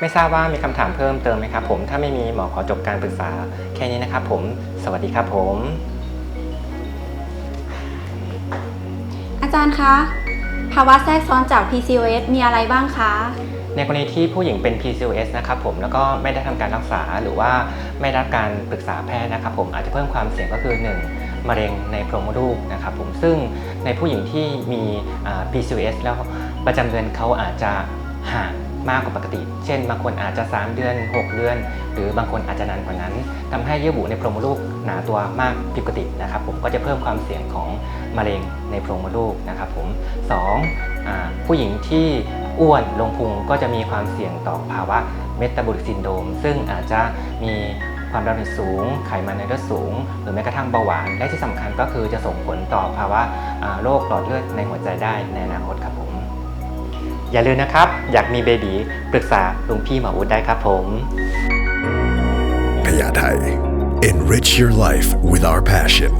ไม่ทราบว่ามีคำถามเพิ่มเติมไหมครับผมถ้าไม่มีหมอขอจบการปรึกษาแค่นี้นะครับผม สวัสดีครับผม อาจารย์คะ ภาวะแทรกซ้อนจาก PCOS มีอะไรบ้างคะ ในกรณีที่ผู้หญิงเป็น PCOS นะครับผมแล้วก็ไม่ได้ทำการรักษาหรือว่าไม่ได้รับการปรึกษาแพทย์นะครับผมอาจจะเพิ่มความเสี่ยงก็คือ 1. มะเร็งในโพรงมดลูกนะครับผมซึ่งในผู้หญิงที่มีอ่า PCOS แล้วประจำเดือนเขาอาจจะห่าง มากกว่าปกติ เช่น บางคนอาจจะ 3 เดือน 6 เดือน หรือบางคนอาจจะนานกว่านั้นทำให้เยื่อบุในโพรงมดลูกหนาตัวมากผิดปกตินะครับผมก็จะเพิ่มความเสี่ยงของมะเร็งในโพรงมดลูกนะครับผมสองผู้หญิงที่อ้วนลงพุงก็จะมีความเสี่ยงต่อภาวะเมตาบอลิกซินโดม ซึ่งอาจจะมีความดันสูง ไขมันในเลือดสูง หรือแม้กระทั่งเบาหวาน และที่สำคัญก็คือจะส่งผลต่อภาวะโรคหลอดเลือดในหัวใจได้ในอนาคตครับผม อย่าลืมนะครับ อยากมีเบบีปรึกษาลุงพี่หมออุดได้ครับผมพยาไทย Enrich your life with our passion